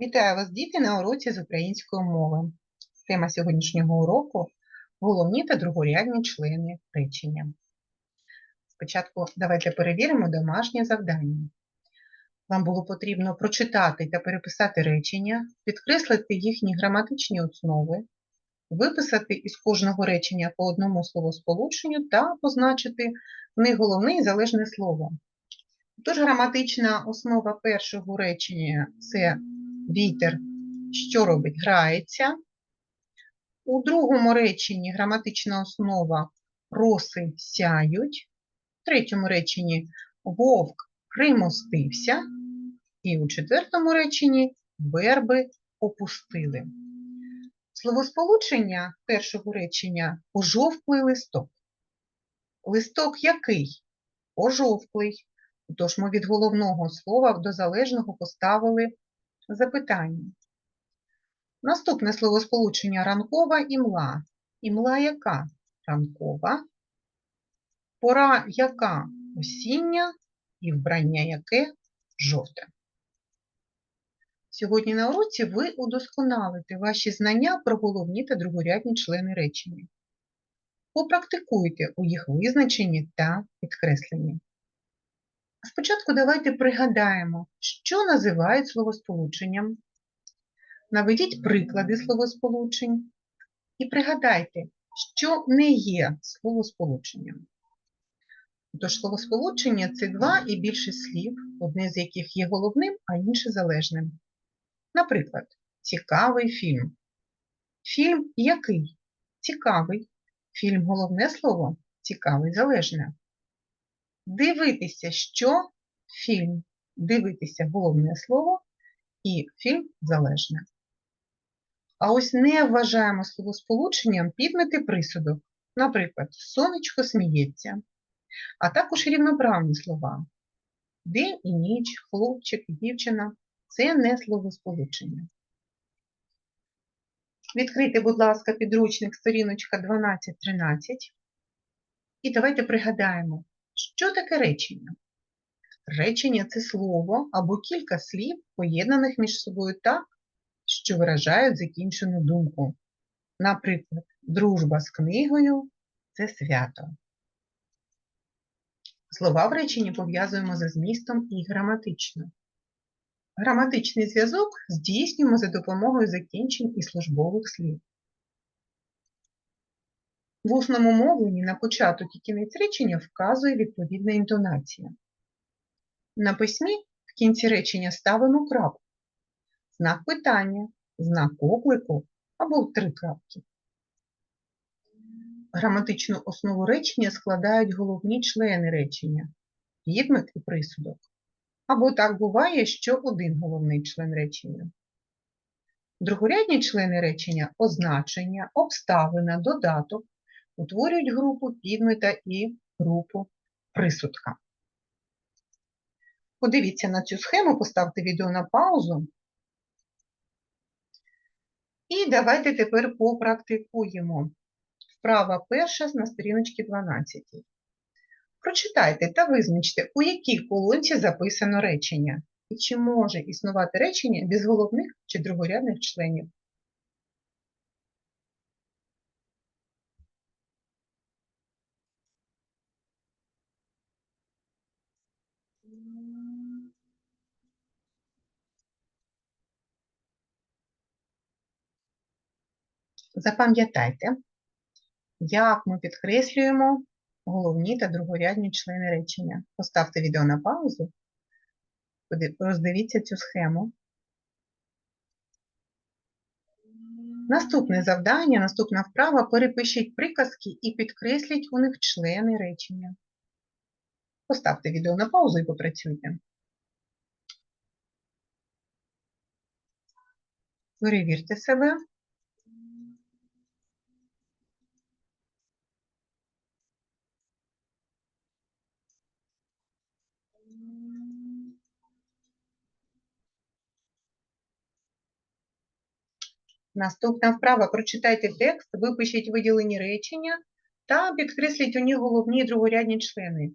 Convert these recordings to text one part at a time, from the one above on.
Вітаю вас, діти, на уроці з української мови. Тема сьогоднішнього уроку головні та другорядні члени речення. Спочатку давайте перевіримо домашнє завдання. Вам було потрібно прочитати та переписати речення, підкреслити їхні граматичні основи, виписати із кожного речення по одному словосполученню та позначити в них головне і залежне слово. Тож граматична основа першого речення це вітер, що робить? Грається. У другому реченні граматична основа роси сяють. В третьому реченні вовк примостився. І у четвертому реченні верби опустили. Словосполучення першого речення пожовклий листок. Листок який? Пожовклий. Тож ми від головного слова до залежного поставили запитання. Наступне словосполучення ранкова імла. Імла яка? Ранкова. Пора яка? Осіння і вбрання яке? Жовте. Сьогодні на уроці ви удосконалите ваші знання про головні та другорядні члени речення. Попрактикуйте у їх визначенні та підкресленні. Спочатку давайте пригадаємо, що називають словосполученням. Наведіть приклади словосполучень і пригадайте, що не є словосполученням. Тож словосполучення це два і більше слів, одне з яких є головним, а інше залежним. Наприклад, цікавий фільм. Фільм який? Цікавий. Фільм головне слово цікавий залежне. Дивитися, що фільм. Дивитися головне слово і фільм залежне. А ось не вважаємо словосполученням підмети присудок. Наприклад, сонечко сміється, а також рівноправні слова. День і ніч, хлопчик і дівчина це не словосполучення. Відкрийте, будь ласка, підручник сторіночка 12-13. І давайте пригадаємо, що таке речення? Речення це слово або кілька слів, поєднаних між собою так, що виражають закінчену думку. Наприклад, дружба з книгою це свято. Слова в реченні пов'язуємо за змістом і граматично. Граматичний зв'язок здійснюємо за допомогою закінчень і службових слів. В усному мовленні на початок і кінець речення вказує відповідна інтонація. На письмі в кінці речення ставимо крапку, знак питання, знак оклику або три крапки. Граматичну основу речення складають головні члени речення підмет і присудок. Або так буває, що один головний член речення. Другорядні члени речення означення, обставина, додаток утворюють групу підмета і групу присудка. Подивіться на цю схему, поставте відео на паузу. І давайте тепер попрактикуємо. Вправа перша на сторіночці 12. Прочитайте та визначте, у якій колонці записано речення, і чи може існувати речення без головних чи другорядних членів. Запам'ятайте, як ми підкреслюємо головні та другорядні члени речення. Поставте відео на паузу, роздивіться цю схему. Наступне завдання, наступна вправа перепишіть приказки і підкресліть у них члени речення. Поставте відео на паузу і попрацюйте. Перевірте себе. Наступна вправа. Прочитайте текст, випишіть виділені речення та підкресліть у них головні і другорядні члени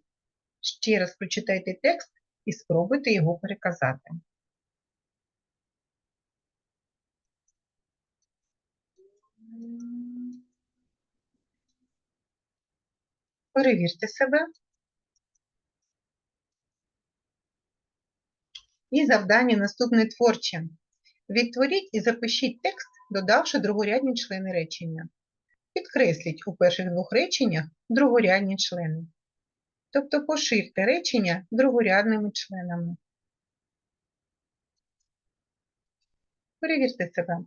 ще раз прочитайте текст і спробуйте його переказати. Перевірте себе. І завдання наступне творче. Відтворіть і запишіть текст, додавши другорядні члени речення. Підкресліть у перших двох реченнях другорядні члени. Тобто поширте речення другорядними членами. Перевірте себе.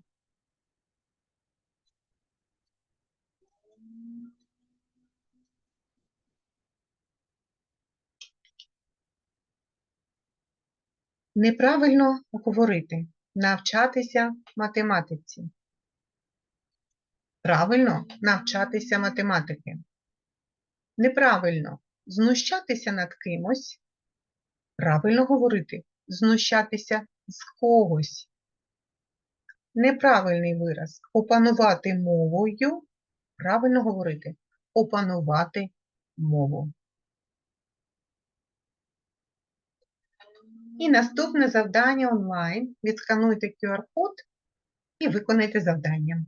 Неправильно говорити. Навчатися математиці. Правильно навчатися математики. Неправильно знущатися над кимось. Правильно говорити знущатися з когось. Неправильний вираз опанувати мовою. Правильно говорити опанувати мову. І наступне завдання онлайн. Відскануйте QR-код і виконайте завдання.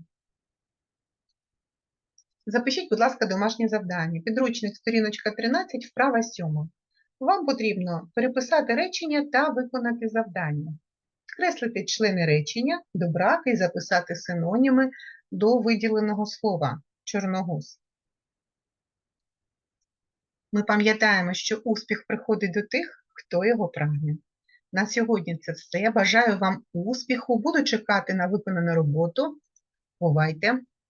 Запишіть, будь ласка, домашнє завдання. Підручник, сторіночка 13, вправа 7. Вам потрібно переписати речення та виконати завдання. Скреслити члени речення, добрати і записати синоніми до виділеного слова чорногуз. Ми пам'ятаємо, що успіх приходить до тих, хто його прагне. На сьогодні це все. Бажаю вам успіху. Буду чекати на виконану роботу. Бувайте!